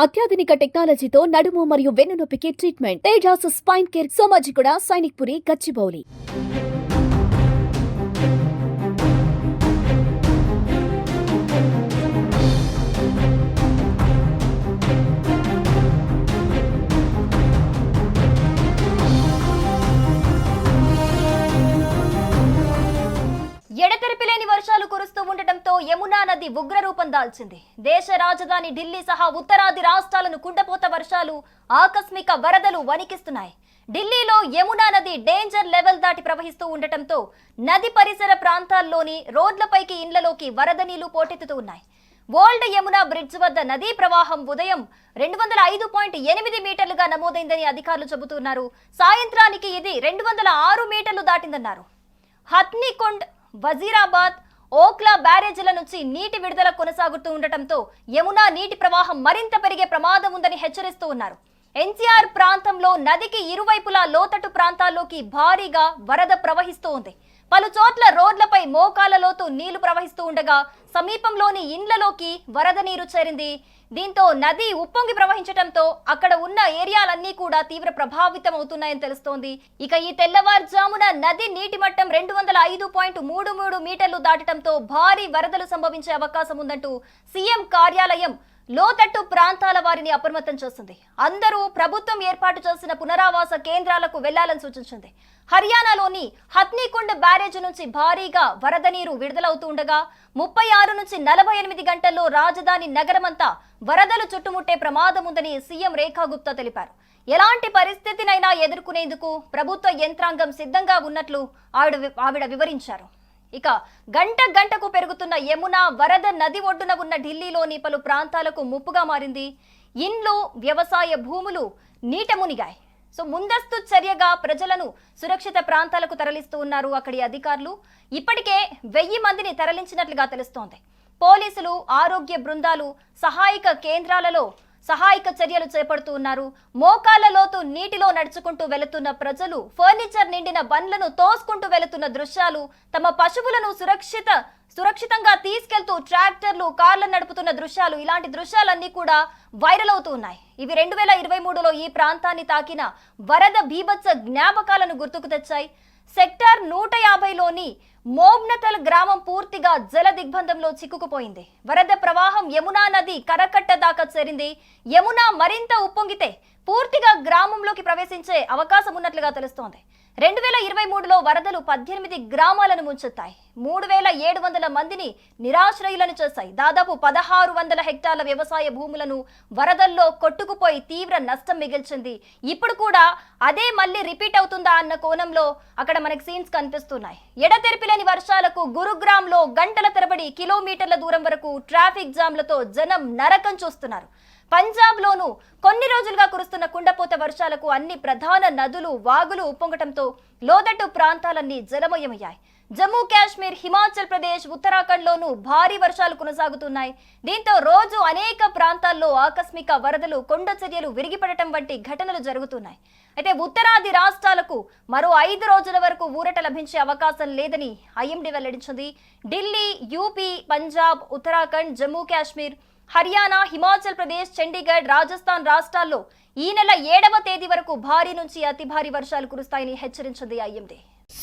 అత్యాధునిక టెక్నాలజీతో నడుము మరియు వెన్నునొప్పికి treatment. Tejas spine care Somajiguda Sainikpuri Gachibowli. ఎడతెరిపి లేని వర్షాలు కురుస్తూ ఉండటంతో యమునా నది ఉగ్రరూపం దాల్చింది. దేశ రాజధాని ఢిల్లీ సహా ఉత్తరాది రాష్ట్రాలను కుండపోత వర్షాలు ఆకస్మిక వరదలు వణికిస్తున్నాయి. ఢిల్లీలో యమునా నది డేంజర్ లెవెల్ దాటి ప్రవహిస్తూ ఉండటంతో నది పరిసర ప్రాంతాల్లోని రోడ్లపైకి ఇండ్లలోకి వరద నీళ్ళు పోటెత్తుతూ ఉన్నాయి. ఓల్డ్ యమునా బ్రిడ్జ్ వద్ద నదీ ప్రవాహం ఉదయం రెండు వందల ఐదు పాయింట్ ఎనిమిది మీటర్లుగా నమోదైందని అధికారులు చెబుతున్నారు. సాయంత్రానికి ఇది రెండు వందల ఆరు మీటర్లు దాటిందన్నారు. హత్నికొండ్ వజీరాబాద్ ఓక్లా బ్యారేజీల నుంచి నీటి విడుదల కొనసాగుతూ ఉండటంతో యమునా నీటి ప్రవాహం మరింత పెరిగే ప్రమాదం ఉందని హెచ్చరిస్తూ ఉన్నారు. ఎన్సీఆర్ ప్రాంతంలో నదికి ఇరువైపులా లోతట్టు ప్రాంతాల్లోకి భారీగా వరద ప్రవహిస్తూ ఉంది. పలు చోట్ల రోడ్లపై మోకాల లోతు నీళ్ళు ప్రవహిస్తూ ఉండగా సమీపంలోని ఇండ్లలోకి వరద నీరు చేరింది. దీంతో నది ఉప్పొంగి ప్రవహించడంతో అక్కడ ఉన్న ఏరియాలన్నీ కూడా తీవ్ర ప్రభావితం అవుతున్నాయని తెలుస్తోంది. ఇక ఈ తెల్లవారుజామున నది నీటి మట్టం రెండు వందల ఐదు పాయింట్ మూడు మూడు మీటర్లు దాటడంతో భారీ వరదలు సంభవించే అవకాశం ఉందంటూ సీఎం కార్యాలయం లోతట్టు ప్రాంతాల వారిని అప్రమత్తం చేస్తుంది. అందరూ ప్రభుత్వం ఏర్పాటు చేసిన పునరావాస కేంద్రాలకు వెళ్ళాలని సూచించింది. హర్యానాలోని హత్నీకుండ్ బ్యారేజ్ నుంచి భారీగా వరద నీరు విడుదలవుతూ ఉండగా ముప్పై ఆరు నుంచి నలభై ఎనిమిది గంటల్లో రాజధాని నగరమంతా వరదలు చుట్టుముట్టే ప్రమాదం ఉందని సీఎం రేఖా గుప్తా తెలిపారు. ఎలాంటి పరిస్థితినైనా ఎదుర్కొనేందుకు ప్రభుత్వ యంత్రాంగం సిద్ధంగా ఉన్నట్లు ఆవిడ ఆవిడ వివరించారు. ఇక గంట గంటకు పెరుగుతున్న యమున వరద నది ఒడ్డున ఉన్న ఢిల్లీలోని పలు ప్రాంతాలకు ముప్పుగా మారింది. ఇండ్లు వ్యవసాయ భూములు నీట మునిగాయి. సో ముందస్తు చర్యగా ప్రజలను సురక్షిత ప్రాంతాలకు తరలిస్తూ ఉన్నారు అక్కడి అధికారులు. ఇప్పటికే వెయ్యి మందిని తరలించినట్లుగా తెలుస్తోంది. పోలీసులు ఆరోగ్య బృందాలు సహాయక కేంద్రాలలో సహాయక చర్యలు చేపడుతూ ఉన్నారు. మోకాల లోతు నీటిలో నడుచుకుంటూ వెళుతున్న ప్రజలు ఫర్నిచర్ నిండిన బండ్లను తోసుకుంటూ వెళుతున్న దృశ్యాలు తమ పశువులను సురక్షిత సురక్షితంగా తీసుకెళ్తూ ట్రాక్టర్లు కార్లు నడుపుతున్న దృశ్యాలు. ఇలాంటి దృశ్యాలన్నీ కూడా వైరల్ అవుతూ ఉన్నాయి. ఇవి రెండు వేల ఇరవై మూడులో ఈ ప్రాంతాన్ని తాకిన వరద బీభత్స జ్ఞాపకాలను గుర్తుకు తెచ్చాయి. సెక్టార్ నూట మోబ్నతల్ గ్రామం పూర్తిగా జల దిగ్బంధంలో చిక్కుకుపోయింది. వరద ప్రవాహం యమునా నది కరకట్ట దాకా చేరింది. యమునా మరింత ఉప్పొంగితే పూర్తిగా గ్రామంలోకి ప్రవేశించే అవకాశం ఉన్నట్లుగా తెలుస్తోంది. రెండు వేల ఇరవై మూడులో వరదలు పద్దెనిమిది గ్రామాలను ముంచెత్తాయి. మూడు వేల ఏడు వందల మందిని నిరాశ్రయులను చేశాయి. దాదాపు పదహారు వందల హెక్టార్ల వ్యవసాయ భూములను వరదల్లో కొట్టుకుపోయి తీవ్ర నష్టం మిగిల్చింది. ఇప్పుడు కూడా అదే మళ్ళీ రిపీట్ అవుతుందా అన్న కోణంలో అక్కడ మనకి సీన్స్ కనిపిస్తున్నాయి. ఎడతెరిపిలేని వర్షాలకు గురుగ్రామ్లో గంటల తరబడి కిలోమీటర్ల దూరం వరకు ట్రాఫిక్ జామ్లతో జనం నరకం చూస్తున్నారు. పంజాబ్లోనూ కొన్ని రోజులుగా కురుస్తున్న కుండపోత వర్షాలకు అన్ని ప్రధాన నదులు వాగులు ఉప్పొంగటంతో లోతట్టు ప్రాంతాలన్నీ జలమయమయ్యాయి. జమ్మూ కాశ్మీర్ హిమాచల్ ప్రదేశ్ ఉత్తరాఖండ్లోనూ భారీ వర్షాలు కొనసాగుతున్నాయి. దీంతో రోజు అనేక ప్రాంతాల్లో ఆకస్మిక వరదలు కొండ చర్యలు విరిగిపడటం వంటి ఘటనలు జరుగుతున్నాయి. అయితే ఉత్తరాది రాష్ట్రాలకు మరో ఐదు రోజుల వరకు ఊరట లభించే అవకాశం లేదని ఐఎండీ వెల్లడించింది. ఢిల్లీ యూపీ పంజాబ్ ఉత్తరాఖండ్ జమ్మూ కాశ్మీర్ హర్యానా హిమాచల్ ప్రదేశ్ చండీగఢ్ రాజస్థాన్ రాష్ట్రాల్లో ఈ నెల ఏడవ తేదీ వరకు భారీ నుంచి అతి భారీ వర్షాలు కురుస్తాయని హెచ్చరించింది ఐఎండీ.